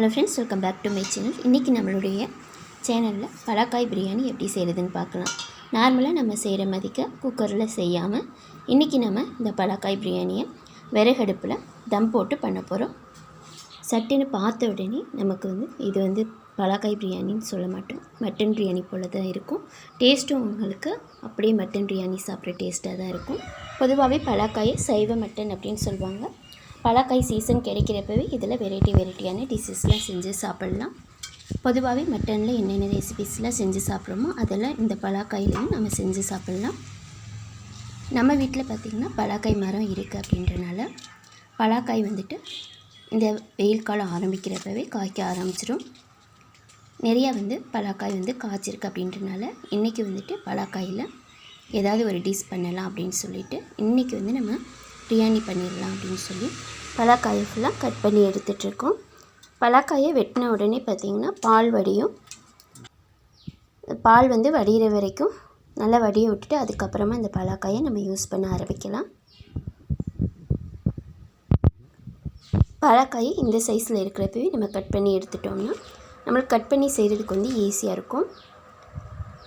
Hello friends welcome back to my channel இன்றைக்கி நம்மளுடைய சேனலில் பலாக்காய் பிரியாணி எப்படி செய்கிறதுன்னு பார்க்கலாம். நார்மலாக நம்ம செய்கிற மாதிரிக்கு குக்கரில் செய்யாமல் இன்றைக்கி நம்ம இந்த பலாக்காய் பிரியாணியை விறகடுப்பில் தம் போட்டு பண்ண போகிறோம் சட்டுன்னு பார்த்த உடனே நமக்கு வந்து இது வந்து பலாக்காய் பிரியாணின்னு சொல்ல மாட்டோம். மட்டன் பிரியாணி போல தான் இருக்கும். டேஸ்ட்டும் உங்களுக்கு அப்படியே மட்டன் பிரியாணி சாப்பிட்ற டேஸ்ட்டாக தான் இருக்கும். பொதுவாகவே பலாக்காயை சைவ மட்டன் அப்படின்னு சொல்லுவாங்க. பலாக்காய் சீசன் கிடைக்கிறப்பவே இதில் வெரைட்டி வெரைட்டியான டிஷ்ஷஸ்லாம் செஞ்சு சாப்பிட்லாம். பொதுவாகவே மட்டனில் என்னென்ன ரெசிபிஸ்லாம் செஞ்சு சாப்பிட்றோமோ அதெல்லாம் இந்த பலாக்காயிலையும் நம்ம செஞ்சு சாப்பிட்லாம். நம்ம வீட்டில் பார்த்திங்கன்னா பலாக்காய் மரம் இருக்குது அப்படின்றனால பலாக்காய் வந்துட்டு இந்த வெயில் காலம் ஆரம்பிக்கிறப்பவே காய்க்க ஆரம்பிச்சிடும் நிறையா வந்து பலாக்காய் வந்து காய்ச்சிருக்கு அப்படின்றனால இன்றைக்கி வந்துட்டு பலாக்காயில் ஏதாவது ஒரு டிஷ் பண்ணலாம் அப்படின்னு சொல்லிட்டு இன்றைக்கி வந்து நம்ம பிரியாணி பண்ணிடலாம் அப்படின்னு சொல்லி பலாக்காயை ஃபுல்லாக கட் பண்ணி எடுத்துகிட்ருக்கோம் பலாக்காயை வெட்டின உடனே பார்த்திங்கன்னா பால் வடியும். பால் வந்து வடிகிற வரைக்கும் நல்லா வடிய விட்டுட்டு அதுக்கப்புறமா இந்த பலாக்காயை நம்ம யூஸ் பண்ண ஆரம்பிக்கலாம். பலாக்காயை இந்த சைஸில் இருக்கிறப்பவே நம்ம கட் பண்ணி எடுத்துட்டோம்னா நம்மளுக்கு கட் பண்ணி செய்கிறதுக்கு வந்து ஈஸியாக இருக்கும்.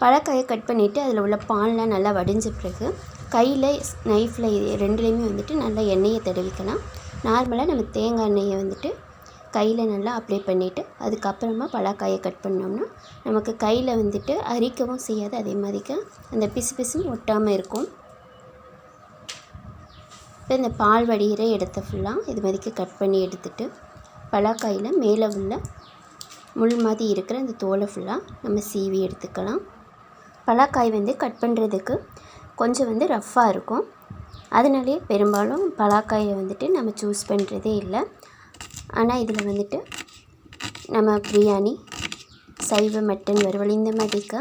பழக்காயை கட் பண்ணிவிட்டு அதில் உள்ள பால்லாம் நல்லா வடிஞ்ச பிறகு கையில் நைஃப்பில் இது ரெண்டுலேயுமே வந்துட்டு நல்லா எண்ணெயை தடவிக்கலாம். நார்மலாக நம்ம தேங்காய் எண்ணெயை வந்துட்டு கையில் நல்லா அப்ளை பண்ணிவிட்டு அதுக்கப்புறமா பலாக்காயை கட் பண்ணோம்னா நமக்கு கையில் வந்துட்டு அரிக்கவும் செய்யாது. அதே மாதிரிக்கு அந்த பிசு பிசுன்னு ஒட்டாமல் இருக்கும். இப்போ இந்த பால் வடிகிற இடத்த ஃபுல்லாக இது மாதிரிக்கு கட் பண்ணி எடுத்துட்டு பலாக்காயில் மேலே உள்ள முள் மாதிரி இருக்கிற அந்த தோலை ஃபுல்லாக நம்ம சீவி எடுத்துக்கலாம். பலாக்காய் வந்து கட் பண்ணுறதுக்கு கொஞ்சம் வந்து ரஃப்பாக இருக்கும். அதனாலே பெரும்பாலும் பலாக்காயை வந்துட்டு நம்ம சூஸ் பண்ணுறதே இல்லை. ஆனால் இதில் வந்துட்டு நம்ம பிரியாணி சைவ மட்டன் வறுவல் இந்த மாதிரிக்கு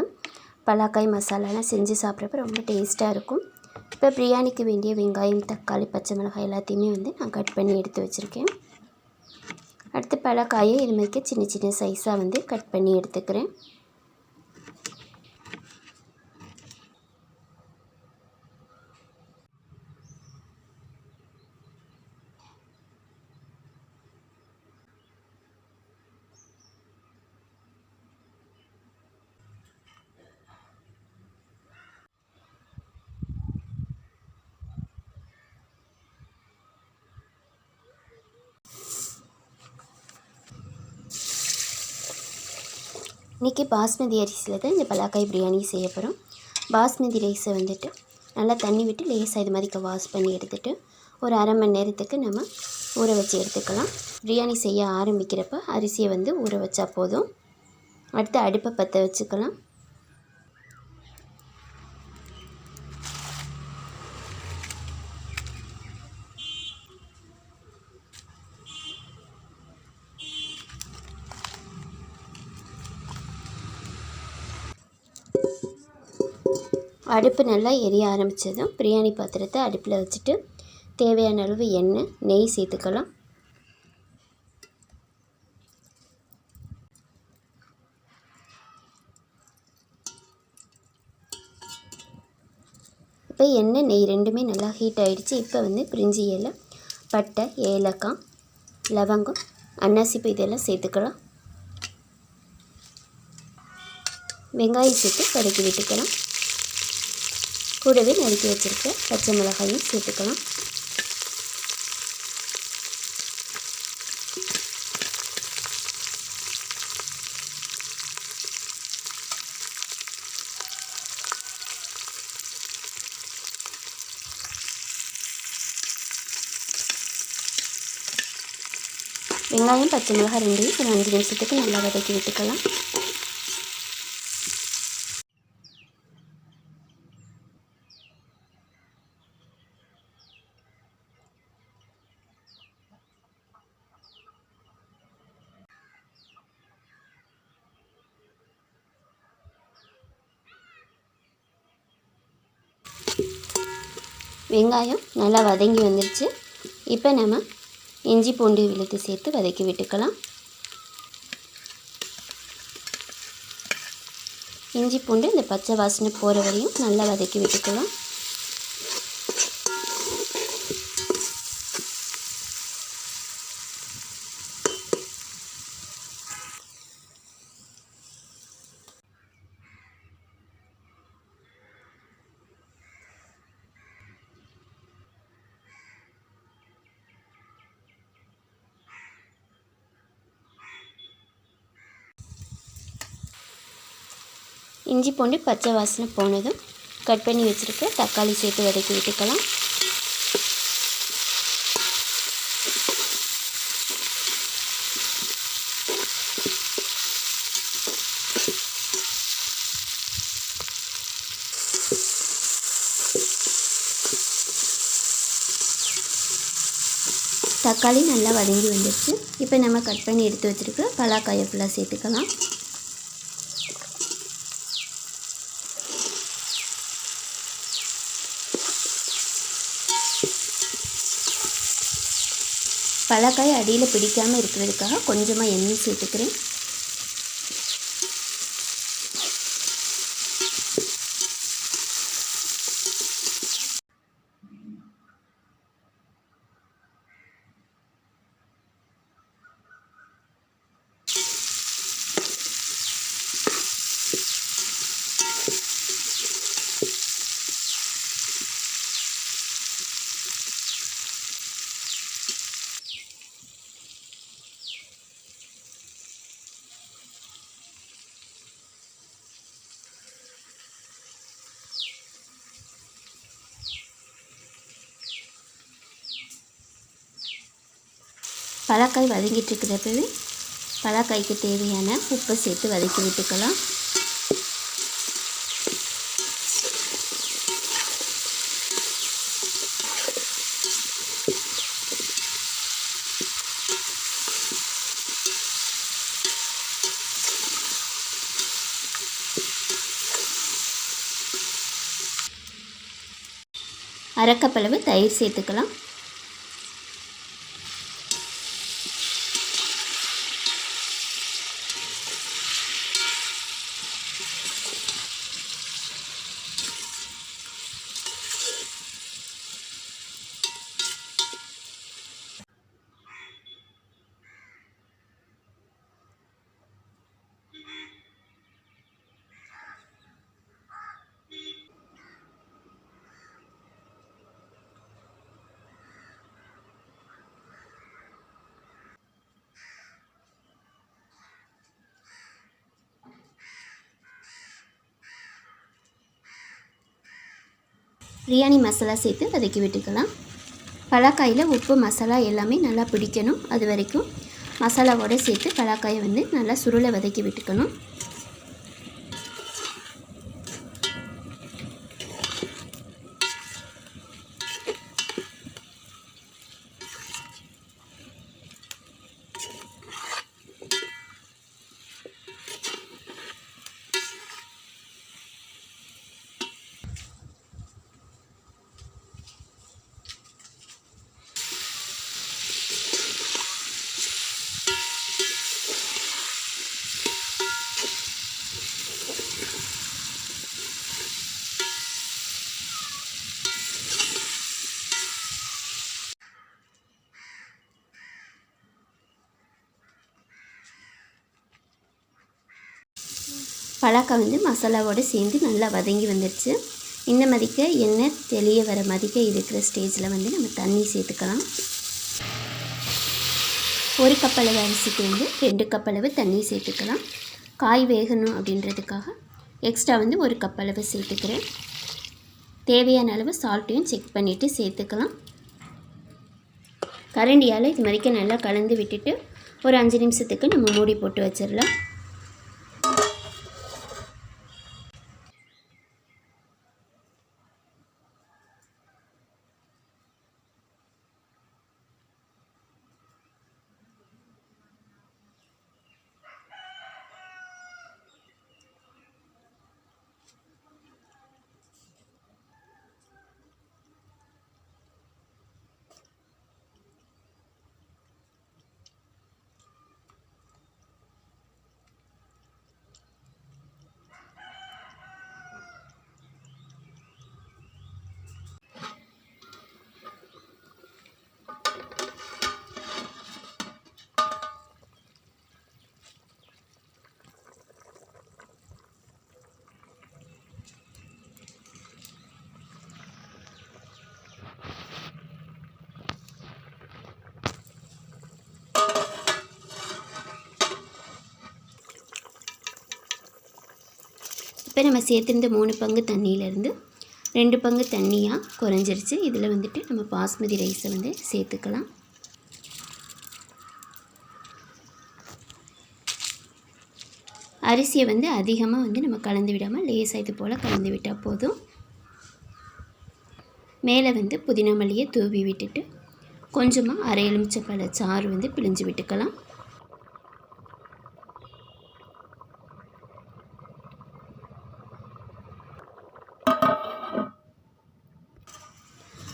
பலாக்காய் மசாலாலாம் செஞ்சு சாப்பிட்றப்ப ரொம்ப டேஸ்ட்டாக இருக்கும். இப்போ பிரியாணிக்கு வேண்டிய வெங்காயம் தக்காளி பச்சை மிளகாய் எல்லாத்தையுமே வந்து நான் கட் பண்ணி எடுத்து வச்சுருக்கேன். அடுத்து பலாக்காயை இது மாதிரிக்கு சின்ன சின்ன சைஸாக வந்து கட் பண்ணி எடுத்துக்கிறேன். இன்றைக்கி பாஸ்மதி அரிசியில் தான் இந்த பலாக்காய் பிரியாணி செய்ய போகிறோம். பாஸ்மதி ரைஸை வந்துட்டு நல்லா தண்ணி விட்டு லேசாக இது மாதிரிக்க வாஷ் பண்ணி எடுத்துகிட்டு ஒரு அரை மணி நேரத்துக்கு நம்ம ஊற வச்சு எடுத்துக்கலாம். பிரியாணி செய்ய ஆரம்பிக்கிறப்ப அரிசியை வந்து ஊற வச்சா போதும். அடுத்து அடுப்பை பற்ற வச்சுக்கலாம். அடுப்பு நல்லா எரிய ஆரம்பித்ததும் பிரியாணி பாத்திரத்தை அடுப்பில் வச்சுட்டு தேவையான அளவு எண்ணெய் நெய் சேர்த்துக்கலாம். இப்போ எண்ணெய் நெய் ரெண்டுமே நல்லா ஹீட் ஆகிடுச்சு இப்போ வந்து பிரிஞ்சி இலை பட்டை ஏலக்காய் லவங்கம் அன்னாசிப்பு இதெல்லாம் சேர்த்துக்கலாம். வெங்காயம் சேர்த்து வதக்கி விட்டுக்கலாம். கூடவே நறுக்கி வச்சுருக்க பச்சை மிளகாயும் சேர்த்துக்கலாம். வெங்காயம் பச்சை மிளகாய் ரெண்டையும் ஒரு அஞ்சு நிமிஷத்துக்கு நல்லா வதக்கி விட்டுக்கலாம். வெங்காயம் நல்லா வதங்கி வந்துடுச்சு இப்போ நம்ம இஞ்சி பூண்டு விழுத்து சேர்த்து வதக்கி விட்டுக்கலாம். இஞ்சி பூண்டு இந்த பச்சை வாசனை போகிற வரையும் நல்லா வதக்கி விட்டுக்கலாம். இஞ்சி பூண்டு பச்சை வாசனை போனதும் கட் பண்ணி வச்சுருக்க தக்காளி சேர்த்து வதக்கி விட்டுக்கலாம். தக்காளி நல்லா வதங்கி வந்துடுச்சு இப்போ நம்ம கட் பண்ணி எடுத்து வச்சுருக்க பலாக்காயை ஃபுல்லாக சேர்த்துக்கலாம். பலாக்காய் அடியில் பிடிக்காமல் இருக்கிறதுக்காக கொஞ்சமாக எண்ணெய் சேர்த்துக்கிறேன். பலாக்காய் வதங்கிட்டு இருக்கிறப்பவே பலாக்காய்க்கு தேவையான உப்பை சேர்த்து வதக்கி விட்டுக்கலாம். அரைக்கப்பளவு தயிர் சேர்த்துக்கலாம். பிரியாணி மசாலா சேர்த்து வதக்கி விட்டுக்கலாம். பலாக்காயில் உப்பு மசாலா எல்லாமே நல்லா பிடிக்கணும். அது வரைக்கும் மசாலாவோடு சேர்த்து பலாக்காயை வந்து நல்லா சுருளை வதக்கி விட்டுக்கணும். பலாக்காய் வந்து மசாலாவோடு சேர்ந்து நல்லா வதங்கி வந்துடுச்சு இந்த மதிக்க எண்ணெய் தெளிய வர மதிக்க இருக்கிற ஸ்டேஜில் வந்து நம்ம தண்ணி சேர்த்துக்கலாம். ஒரு கப் அளவு அரிசிக்கு வந்து ரெண்டு கப் அளவு தண்ணி சேர்த்துக்கலாம். காய் வேகணும் அப்படின்றதுக்காக எக்ஸ்ட்ரா வந்து ஒரு கப் அளவு சேர்த்துக்கிறேன். தேவையான அளவு சால்ட்டையும் செக் பண்ணிவிட்டு சேர்த்துக்கலாம். கரண்டியால் இது மாதிரிக்க நல்லா கலந்து விட்டுட்டு ஒரு அஞ்சு நிமிஷத்துக்கு நம்ம மூடி போட்டு வச்சிடலாம். இப்போ நம்ம சேர்த்துருந்த மூணு பங்கு தண்ணியிலேருந்து ரெண்டு பங்கு தண்ணியாக குறைஞ்சிருச்சு. இதில் வந்துட்டு நம்ம பாஸ்மதி ரைஸை வந்து சேர்த்துக்கலாம். அரிசியை வந்து அதிகமாக வந்து நம்ம கலந்து விடாமல் லேசாக இது போல் கலந்து விட்டால் போதும். மேலே வந்து புதினா மல்லியை தூவி விட்டுட்டு கொஞ்சமாக அரை எலுமிச்சப்பழ சாறு வந்து பிழிஞ்சு விட்டுக்கலாம்.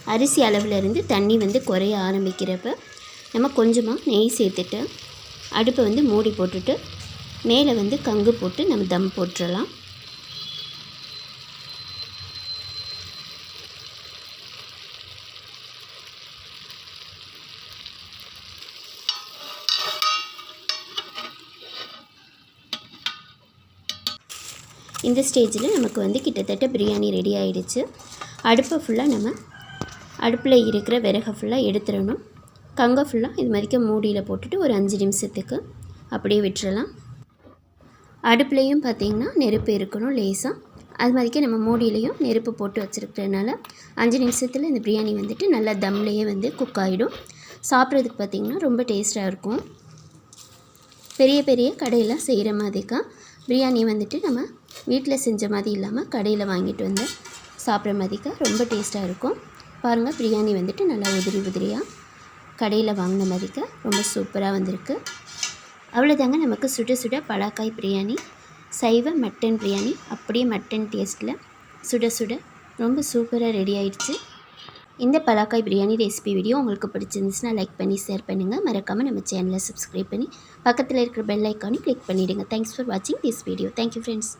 அரிசி அளவுலேருந்து தண்ணி வந்து குறைய ஆரம்பிக்கிறப்ப நம்ம கொஞ்சமாக நெய் சேர்த்துட்டு அடுப்பை வந்து மூடி போட்டுட்டு மேலே வந்து கங்கு போட்டு நம்ம தம் போட்டுடலாம் இந்த ஸ்டேஜில் நமக்கு வந்து கிட்டத்தட்ட பிரியாணி ரெடி ஆகிடுச்சு அடுப்பை ஃபுல்லாக நம்ம அடுப்பில் இருக்கிற விறகை ஃபுல்லாக எடுத்துடணும். கங்கை ஃபுல்லாக இது மாதிரிக்க மூடியில் போட்டுட்டு ஒரு அஞ்சு நிமிஷத்துக்கு அப்படியே விட்டுறலாம். அடுப்புலேயும் பார்த்திங்கன்னா நெருப்பு இருக்கணும் லேசாக அது மாதிரிக்கே நம்ம மூடியிலையும் நெருப்பு போட்டு வச்சுருக்கிறதுனால அஞ்சு நிமிஷத்தில் இந்த பிரியாணி வந்துட்டு நல்லா தம்லேயே வந்து குக் ஆகிடும் சாப்பிட்றதுக்கு பார்த்திங்கன்னா ரொம்ப டேஸ்ட்டாக இருக்கும். பெரிய பெரிய கடையில் செய்கிற மாதிரிக்கா பிரியாணி வந்துட்டு நம்ம வீட்டில் செஞ்ச மாதிரி இல்லாமல் கடையில் வாங்கிட்டு வந்து சாப்பிட்ற மாதிரிக்கா ரொம்ப டேஸ்ட்டாக இருக்கும். பாருங்கள் பிரியாணி வந்துட்டு நல்லா உதிரி உதிரியாக கடையில் வாங்கின மாதிரிக்கு ரொம்ப சூப்பராக வந்திருக்கு. அவ்வளோதாங்க நமக்கு சுட சுட பலாக்காய் பிரியாணி சைவ மட்டன் பிரியாணி அப்படியே மட்டன் டேஸ்ட்டில் சுட சுட ரொம்ப சூப்பராக ரெடி ஆயிடுச்சு. இந்த பலாக்காய் பிரியாணி ரெசிபி வீடியோ உங்களுக்கு பிடிச்சிருந்துச்சுன்னா லைக் பண்ணி ஷேர் பண்ணுங்கள் மறக்காமல் நம்ம சேனலை சப்ஸ்கிரைப் பண்ணி பக்கத்தில் இருக்கிற பெல் ஐக்கானையும் கிளிக் பண்ணிவிடுங்க தேங்க்ஸ் ஃபார் வாட்சிங் this video thank you friends